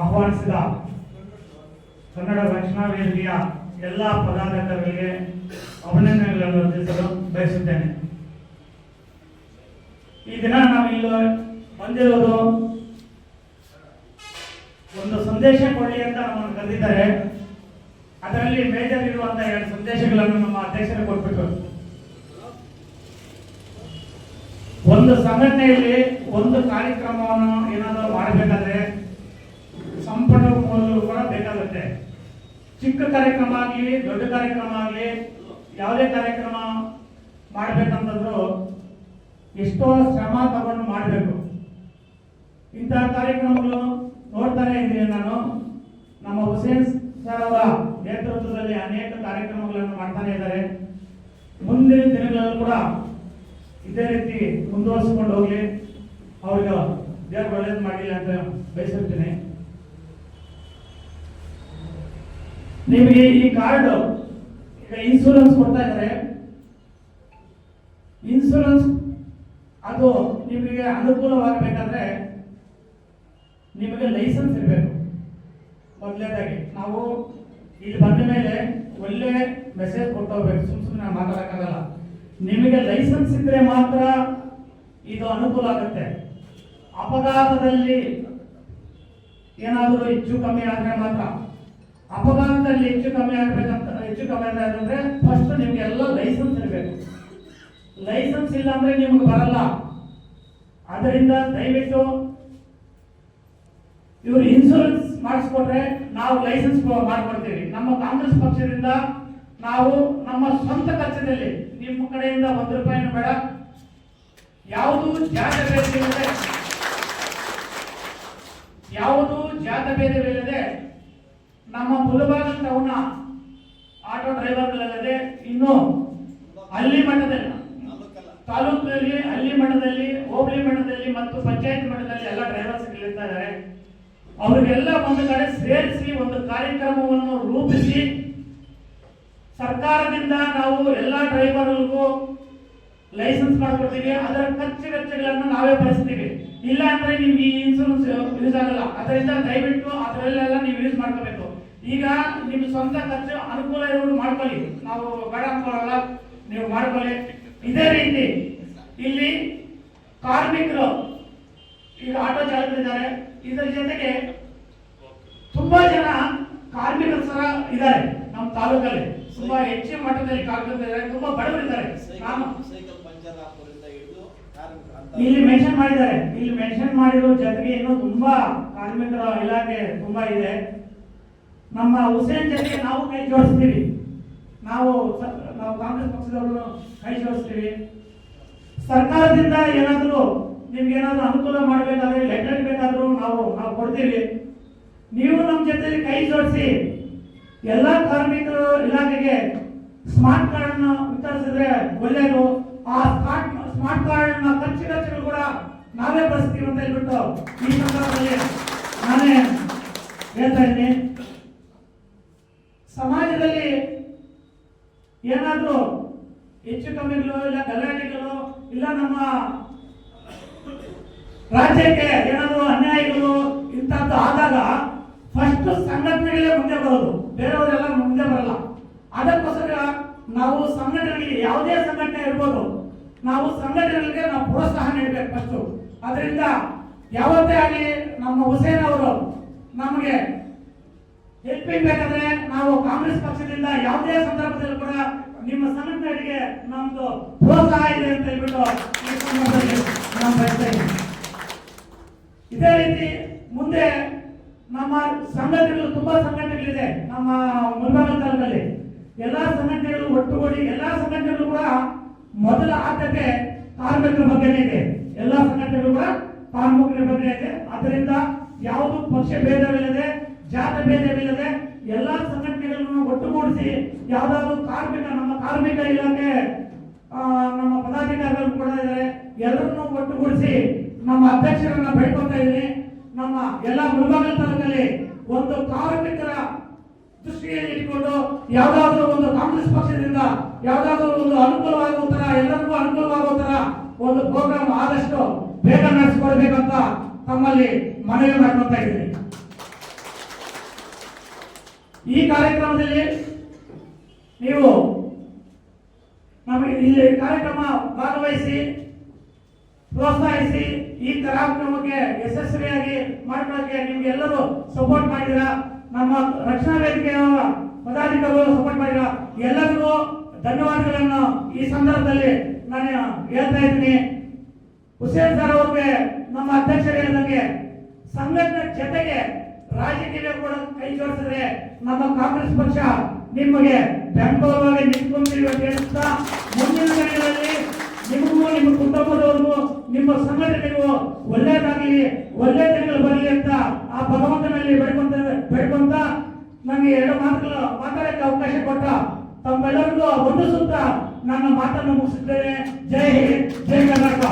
ಆಹ್ವಾನಿಸಿದ ಕನ್ನಡ ರಕ್ಷಣಾ ವೇದಿಕೆಯ ಎಲ್ಲ ಪದಾಧಿಕಾರಿಗಳಿಗೆ ಅಭಿನಂದನೆಗಳನ್ನು ಅರ್ಪಿಸಲು ಬಯಸುತ್ತೇನೆ. ಈ ದಿನ ನಾವು ಇಲ್ಲಿ ಬಂದಿರೋದು ಒಂದು ಸಂದೇಶ ಕೊಡಿ ಅಂತ ನಮ್ಮನ್ನು ಕರೆದಿದ್ದಾರೆ. ಅದರಲ್ಲಿ ಮೇಜರ್ ಇರುವಂತಹ ಎರಡು ಸಂದೇಶಗಳನ್ನು ನಮ್ಮ ಅಧ್ಯಕ್ಷರು ಕೊಟ್ಬಿಟ್ರು. ಒಂದು ಸಂಘಟನೆಯಲ್ಲಿ ಒಂದು ಕಾರ್ಯಕ್ರಮವನ್ನು ಏನಾದರೂ ಮಾಡಬೇಕಾದ್ರೆ ಚಿಕ್ಕ ಕಾರ್ಯಕ್ರಮ ಆಗಲಿ, ದೊಡ್ಡ ಕಾರ್ಯಕ್ರಮ ಆಗಲಿ, ಯಾವುದೇ ಕಾರ್ಯಕ್ರಮ ಮಾಡಬೇಕಂತಂದ್ರು ಎಷ್ಟೋ ಶ್ರಮ ತಗೊಂಡು ಮಾಡಬೇಕು. ಇಂತಹ ಕಾರ್ಯಕ್ರಮಗಳು ನೋಡ್ತಾನೆ ಇದ್ದೀನಿ ನಾನು. ನಮ್ಮ ಹುಸೇನ್ ಸರ್ ಅವರ ನೇತೃತ್ವದಲ್ಲಿ ಅನೇಕ ಕಾರ್ಯಕ್ರಮಗಳನ್ನು ಮಾಡ್ತಾನೆ ಇದ್ದಾರೆ. ಮುಂದಿನ ದಿನಗಳಲ್ಲೂ ಕೂಡ ಇದೇ ರೀತಿ ಮುಂದುವರಿಸಿಕೊಂಡು ಹೋಗಲಿ. ಅವ್ರಿಗೆ ದೇವರು ಒಳ್ಳೇದು ಮಾಡಿಲ್ಲ ಅಂತ ಬಯಸಿರ್ತೀನಿ. ನಿಮಗೆ ಈ ಕಾರ್ಡ್, ಈಗ ಇನ್ಶೂರೆನ್ಸ್ ಕೊಡ್ತಾ ಇದ್ದಾರೆ. ಇನ್ಸೂರೆನ್ಸ್ ಅದು ನಿಮಗೆ ಅನುಕೂಲವಾಗಬೇಕಾದ್ರೆ ನಿಮಗೆ ಲೈಸೆನ್ಸ್ ಇರಬೇಕು. ಮೊದಲನೇದಾಗಿ, ನಾವು ಇಲ್ಲಿ ಬಂದ ಮೇಲೆ ಒಳ್ಳೆ ಮೆಸೇಜ್ ಕೊಟ್ಟು ಹೋಗ್ಬೇಕು. ಸುಮ್ ಸುಮ್ಮನೆ ಮಾತಾಡಕ್ಕಾಗಲ್ಲ. ನಿಮಗೆ ಲೈಸೆನ್ಸ್ ಇದ್ರೆ ಮಾತ್ರ ಇದು ಅನುಕೂಲ ಆಗುತ್ತೆ. ಅಪಘಾತದಲ್ಲಿ ಏನಾದರೂ ಹೆಚ್ಚು ಕಮ್ಮಿ ಆದರೆ ಮಾತ್ರ. ಅಪಘಾತದಲ್ಲಿ ಹೆಚ್ಚು ಕಮ್ಮಿ ಆಗಬೇಕಂತ, ಹೆಚ್ಚು ಕಮ್ಮಿ ಆಗಬೇಕಂದ್ರೆ ಫಸ್ಟ್ ನಿಮ್ಗೆ ಎಲ್ಲ ಲೈಸೆನ್ಸ್ ಇರಬೇಕು. ಲೈಸೆನ್ಸ್ ಇಲ್ಲ ಅಂದ್ರೆ ನಿಮ್ಗೆ ಬರಲ್ಲ. ಅದರಿಂದ ದಯವಿಟ್ಟು ಇವರು ಇನ್ಶೂರೆನ್ಸ್ ಮಾಡಿಸ್ಕೊಟ್ರೆ ನಾವು ಲೈಸೆನ್ಸ್ ಮಾಡ್ಕೊಡ್ತೀವಿ. ನಮ್ಮ ಕಾಂಗ್ರೆಸ್ ಪಕ್ಷದಿಂದ ನಾವು ನಮ್ಮ ಸ್ವಂತ ಖರ್ಚಿನಲ್ಲಿ ನಿಮ್ಮ ಕಡೆಯಿಂದ ಒಂದು ರೂಪಾಯಿನೂ ಬೇಡ. ಯಾವುದು ಜಾತ ಭೇದವಿಲ್ಲದೆ ಯಾವುದು ಜಾತ ಭೇದವಿಲ್ಲದೆ ನಮ್ಮ ಮುಲಬಾಗ ಟೌನ್ ಆಟೋ ಡ್ರೈವರ್ಗಳಲ್ಲದೆ ಇನ್ನು ಹಳ್ಳಿ ಮಟ್ಟದಲ್ಲಿ, ತಾಲೂಕಿನಲ್ಲಿ ಹಳ್ಳಿ ಮಟ್ಟದಲ್ಲಿ, ಹೋಬಳಿ ಮಟ್ಟದಲ್ಲಿ ಮತ್ತು ಪಂಚಾಯತ್ ಮಟ್ಟದಲ್ಲಿ ಎಲ್ಲ ಡ್ರೈವರ್ಸ್ ಅವರಿಗೆಲ್ಲ ಒಂದು ಕಡೆ ಸೇರಿಸಿ ಒಂದು ಕಾರ್ಯಕ್ರಮವನ್ನು ರೂಪಿಸಿ ಸರ್ಕಾರದಿಂದ ನಾವು ಎಲ್ಲ ಡ್ರೈವರ್ಗಳಿಗೂ ಲೈಸೆನ್ಸ್ ಮಾಡ್ಕೊಡ್ತೀವಿ. ಅದರ ಖರ್ಚು ವೆಚ್ಚಗಳನ್ನು ನಾವೇ ಭರಿಸ್ತೀವಿ. ಇಲ್ಲ ಅಂದ್ರೆ ನಿಮ್ಗೆ ಈ ಇನ್ಸೂರೆನ್ಸ್ ಯೂಸ್ ಆಗಲ್ಲ. ಅದರಿಂದ ದಯವಿಟ್ಟು ಅದರಲ್ಲೆಲ್ಲ ನೀವು ಯೂಸ್ ಮಾಡ್ಕೋಬೇಕು. ಈಗ ನಿಮ್ಮ ಸ್ವಂತ ಖರ್ಚು ಅನುಕೂಲ ಇರುವುದು ಮಾಡ್ಕೊಳ್ಳಿ. ನಾವು ಬೇಡ ಅನ್ಕೊಳ್ಳಲ್ಲ ನೀವು ಮಾಡ್ಕೊಳ್ಳಿ. ಇದೇ ರೀತಿ ಇಲ್ಲಿ ಕಾರ್ಮಿಕರು ಈಗ ಆಟೋ ಚಾಲಕರಿದ್ದಾರೆ. ಇದರ ಜೊತೆಗೆ ತುಂಬಾ ಜನ ಕಾರ್ಮಿಕರು ಸಹ ಇದ್ದಾರೆ ನಮ್ಮ ತಾಲೂಕಲ್ಲಿ. ತುಂಬಾ ಹೆಚ್ಚಿನ ಮಟ್ಟದಲ್ಲಿ ಕಾರ್ಮಿಕರು ಇದ್ದಾರೆ. ತುಂಬಾ ಬಡವರಿದ್ದಾರೆ ಇಲ್ಲಿ ಮೆನ್ಷನ್ ಮಾಡಿದ್ದಾರೆ. ಇಲ್ಲಿ ಮೆನ್ಷನ್ ಮಾಡಿರೋ ಜೊತೆಗೆ ಇನ್ನೂ ತುಂಬಾ ಕಾರ್ಮಿಕರ ಇಲಾಖೆ ತುಂಬಾ ಇದೆ. ನಮ್ಮ ಹುಸೇನ್ ಜೊತೆಗೆ ನಾವು ಕೈ ಜೋಡಿಸ್ತೀವಿ. ನಾವು ನಾವು ಕಾಂಗ್ರೆಸ್ ಪಕ್ಷದವರು ಕೈ ಜೋಡಿಸ್ತೀವಿ. ಸರ್ಕಾರದಿಂದ ಏನಾದರೂ ನಿಮ್ಗೆ ಏನಾದರೂ ಅನುಕೂಲ ಮಾಡಬೇಕಾದ್ರೆ ಲೆಟರ್ ಬೇಕಾದರೂ ನಾವು ನಾವು ಕೊಡ್ತೀವಿ. ನೀವು ನಮ್ಮ ಜೊತೆ ಕೈ ಜೋಡಿಸಿ ಎಲ್ಲ ಕಾರ್ಮಿಕರು ಇಲಾಖೆಗೆ ಸ್ಮಾರ್ಟ್ ಕಾರ್ಡ್ ವಿತರಿಸಿದ್ರೆ ಒಳ್ಳೆಯದು. ಆ ಸ್ಮಾರ್ಟ್ ಸ್ಮಾರ್ಟ್ ಕಾರ್ಡ್ ಖರ್ಚು ಖರ್ಚುಗಳು ಕೂಡ ನಾವೇ ಬಳಸ್ತೀವಿ ಅಂತ ಹೇಳ್ಬಿಟ್ಟು ಈ ಸಂದರ್ಭದಲ್ಲಿ ನಾನೇ ಹೇಳ್ತಾ ಇದ್ದೀನಿ. ಸಮಾಜದಲ್ಲಿ ಏನಾದರೂ ಹೆಚ್ಚು ಕಮ್ಮಿಗಳು ಇಲ್ಲ ಗಲಾಟೆಗಳು ಇಲ್ಲ ನಮ್ಮ ರಾಜ್ಯಕ್ಕೆ ಏನಾದರೂ ಅನ್ಯಾಯಗಳು ಇಂಥದ್ದು ಆದಾಗ ಫಸ್ಟ್ ಸಂಘಟನೆಗಳೇ ಮುಂದೆ ಬರೋದು. ಬೇರೆಯವರೆಲ್ಲ ಮುಂದೆ ಬರಲ್ಲ. ಅದಕ್ಕೋಸ್ಕರ ನಾವು ಸಂಘಟನೆಗಳಿಗೆ ಯಾವುದೇ ಸಂಘಟನೆ ಇರ್ಬೋದು, ನಾವು ಸಂಘಟನೆಗಳಿಗೆ ನಾವು ಪ್ರೋತ್ಸಾಹ ನೀಡಬೇಕು ಫಸ್ಟು ಅದರಿಂದ ಯಾವತ್ತೇ ಆಗಲಿ ನಮ್ಮ ಹುಸೇನ್ ಅವರು ನಮಗೆ ಹೆಲ್ಪಿಂಗ್ ಬೇಕಾದ್ರೆ ನಾವು ಕಾಂಗ್ರೆಸ್ ಪಕ್ಷದಿಂದ ಯಾವುದೇ ಸಂದರ್ಭದಲ್ಲಿ ಕೂಡ ನಿಮ್ಮ ಸಂಘಟನೆಗಳಿಗೆ ನಮ್ದು ಪ್ರೋತ್ಸಾಹ ಇದೆ ಅಂತ ಹೇಳ್ಬಿಟ್ಟು ನಾನು ಇದೇ ರೀತಿ ಮುಂದೆ ನಮ್ಮ ಸಂಘಟನೆಗಳು, ತುಂಬಾ ಸಂಘಟನೆಗಳಿದೆ ನಮ್ಮ ಮುಲ್ಬಾಗ ತಾಲೂಕಲ್ಲಿ. ಎಲ್ಲಾ ಸಂಘಟನೆಗಳು ಒಟ್ಟುಗೂಡಿ, ಎಲ್ಲಾ ಸಂಘಟನೆಗಳು ಕೂಡ ಮೊದಲ ಆದ್ಯತೆ ಕಾರ್ಮಿಕರ ಬಗ್ಗೆನೇ ಇದೆ. ಎಲ್ಲಾ ಸಂಘಟನೆಗಳು ಕೂಡ ಕಾರ್ಮಿಕರ ಬಗ್ಗೆ ಇದೆ. ಅದರಿಂದ ಯಾವುದು ಪಕ್ಷ ಭೇದವಿಲ್ಲದೆ ಜಾತ ಭೇದವಿಲ್ಲದೆ ಎಲ್ಲಾ ಸಂಘಟನೆಗಳನ್ನು ಒಟ್ಟುಗೂಡಿಸಿ ಯಾವ್ದಾದ್ರು ಕಾರ್ಮಿಕ, ನಮ್ಮ ಕಾರ್ಮಿಕ ಇಲಾಖೆ ನಮ್ಮ ಪದಾಧಿಕಾರಿಗಳು ಕೂಡ ಇದ್ದಾರೆ. ಎಲ್ಲರನ್ನೂ ಒಟ್ಟುಗೂಡಿಸಿ ನಮ್ಮ ಅಧ್ಯಕ್ಷರನ್ನ ಬೇಡ್ಕೊತಾ ಇದ್ದೀನಿ. ನಮ್ಮ ಎಲ್ಲ ಮುಳುಬಾಗಲ್ ತಾಲೂಕಲ್ಲಿ ಒಂದು ಕಾರ್ಮಿಕರ ದೃಷ್ಟಿಯಲ್ಲಿ ಇಟ್ಕೊಂಡು ಯಾವ್ದಾದ್ರು ಒಂದು ಕಾಂಗ್ರೆಸ್ ಪಕ್ಷದಿಂದ ಯಾವ್ದಾದ್ರು ಒಂದು ಅನುಕೂಲವಾಗುವ ತರ ಎಲ್ಲರಿಗೂ ಅನುಕೂಲವಾಗುವ ತರ ಒಂದು ಪ್ರೋಗ್ರಾಮ್ ಆದಷ್ಟು ಬೇಗ ನಡೆಸಿಕೊಳ್ಬೇಕಂತ ತಮ್ಮಲ್ಲಿ ಮನವಿ ಮಾಡ್ಕೊತಾ ಇದ್ದೀನಿ. ಈ ಕಾರ್ಯಕ್ರಮದಲ್ಲಿ ನೀವು ನಮಗೆ ಇಲ್ಲಿ ಕಾರ್ಯಕ್ರಮ ಭಾಗವಹಿಸಿ, ಪ್ರೋತ್ಸಾಹಿಸಿ, ಈ ಕಾರ್ಯಕ್ರಮಕ್ಕೆ ಯಶಸ್ವಿಯಾಗಿ ಮಾಡ್ಕೊಳ್ಳೋಕೆ ನಿಮ್ಗೆ ಎಲ್ಲರೂ ಸಪೋರ್ಟ್ ಮಾಡಿದ್ರ ನಮ್ಮ ರಕ್ಷಣಾ ವೇದಿಕೆಯ ಪದಾಧಿಕಾರಿಗಳು ಸಪೋರ್ಟ್ ಮಾಡಿದ್ರ ಎಲ್ಲರಿಗೂ ಧನ್ಯವಾದಗಳನ್ನು. ಈ ಸಂದರ್ಭದಲ್ಲಿ ನಾನು ಹೇಳ್ತಾ ಇದ್ದೀನಿ, ಹುಸೇನ್ ಸರ್ ಅವ್ರಿಗೆ ನಮ್ಮ ಅಧ್ಯಕ್ಷರು ಹೇಳಿದಂಗೆ ಸಂಘಟನೆ ಜೊತೆಗೆ ರಾಜಕೀಯ ಕೂಡ ಕೈ ಜೋಡಿಸಿದ್ರೆ ನಮ್ಮ ಕಾಂಗ್ರೆಸ್ ಪಕ್ಷ ನಿಮಗೆ ಬೆಂಬಲವಾಗಿ ನಿಂತ್ಕೊಂಡಿರುವ ಮುಂದಿನ ದಿನಗಳಲ್ಲಿ ನಿಮಗೂ ನಿಮ್ಮ ಕುಟುಂಬದವ್ರಿಗೂ ನಿಮ್ಮ ಸಂಘಟನೆಗೂ ಒಳ್ಳೇದಾಗಲಿ ಒಳ್ಳೆ ದಿನಗಳು ಬರಲಿ ಅಂತ ಆ ಭಗವಂತನಲ್ಲಿ ಬೆಳ್ಕೊಂತ ಬೆಳ್ಕೊಂತ ನನಗೆ ಎರಡು ಮಾತುಗಳು, ಮಾತಾಡಕ್ಕೆ ಅವಕಾಶ ಕೊಟ್ಟ. ತಮ್ಮೆಲ್ಲರಿಗೂ ಒಂದು ಸುತ್ತ ನನ್ನ ಮಾತನ್ನು ಮುಗಿಸಿದ್ದೇನೆ ಜೈ ಹಿಂದ್, ಜೈ ಕರ್ನಾಟಕ.